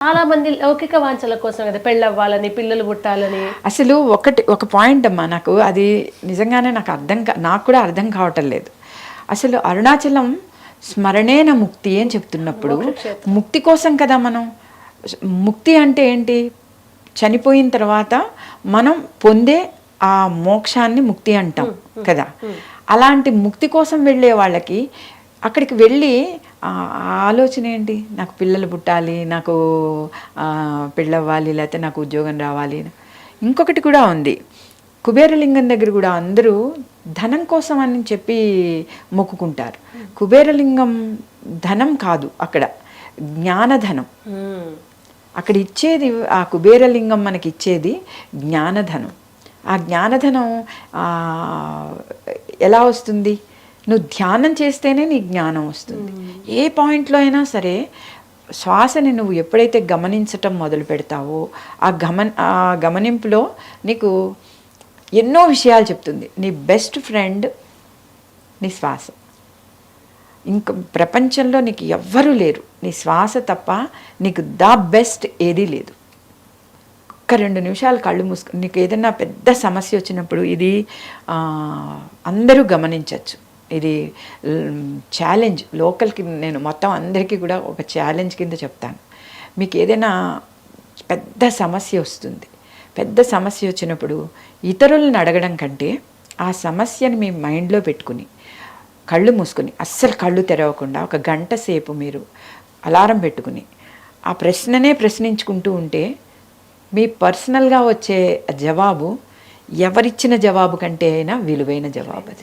చాలా మంది లౌకిక వాంఛల కోసం కదా పెళ్ళవ్వాలని పిల్లలు పుట్టాలని. అసలు ఒకటి ఒక పాయింట్ అమ్మా నాకు అది నిజంగానే నాకు అర్థం కా నాకు కూడా అర్థం కావటం లేదు. అసలు అరుణాచలం స్మరణేన ముక్తి అని చెప్తున్నప్పుడు ముక్తి కోసం కదా మనం ముక్తి అంటే ఏంటి? చనిపోయిన తర్వాత మనం పొందే ఆ మోక్షాన్ని ముక్తి అంటాం కదా. అలాంటి ముక్తి కోసం వెళ్ళే వాళ్ళకి అక్కడికి వెళ్ళి ఆలోచన ఏంటి? నాకు పిల్లలు పుట్టాలి నాకు పెళ్ళవ్వాలి లేకపోతే నాకు ఉద్యోగం రావాలి. ఇంకొకటి కూడా ఉంది. కుబేరలింగం దగ్గర కూడా అందరూ ధనం కోసం అని చెప్పి మొక్కుకుంటారు. కుబేరలింగం ధనం కాదు అక్కడ. జ్ఞానధనం. అక్కడ ఇచ్చేది ఆ కుబేరలింగం మనకి ఇచ్చేది జ్ఞానధనం. ఆ జ్ఞానధనం ఎలా వస్తుంది? నువ్వు ధ్యానం చేస్తేనే నీ జ్ఞానం వస్తుంది. ఏ పాయింట్లో అయినా సరే శ్వాసని నువ్వు ఎప్పుడైతే గమనించటం మొదలు పెడతావో ఆ గమన ఆ గమనింపులో నీకు ఎన్నో విషయాలు చెప్తుంది. నీ బెస్ట్ ఫ్రెండ్ నీ శ్వాస. ఇంక ప్రపంచంలో నీకు ఎవ్వరూ లేరు. నీ శ్వాస తప్ప నీకు ద బెస్ట్ ఏదీ లేదు. ఒక్క రెండు నిమిషాలు కళ్ళు మూసుకు నీకు ఏదైనా పెద్ద సమస్య వచ్చినప్పుడు ఇది అందరూ గమనించవచ్చు ఇది ఛాలెంజ్ లోకల్కి నేను మొత్తం అందరికీ కూడా ఒక ఛాలెంజ్ కింద చెప్తాను. మీకు ఏదైనా పెద్ద సమస్య వస్తుంది. పెద్ద సమస్య వచ్చినప్పుడు ఇతరులను అడగడం కంటే ఆ సమస్యని మీ మైండ్లో పెట్టుకుని కళ్ళు మూసుకుని అస్సలు కళ్ళు తెరవకుండా ఒక గంట సేపు మీరు అలారం పెట్టుకుని ఆ ప్రశ్ననే ప్రశ్నించుకుంటూ ఉంటే మీ పర్సనల్గా వచ్చే జవాబు ఎవరిచ్చిన జవాబు కంటే అయినా విలువైన జవాబు అది.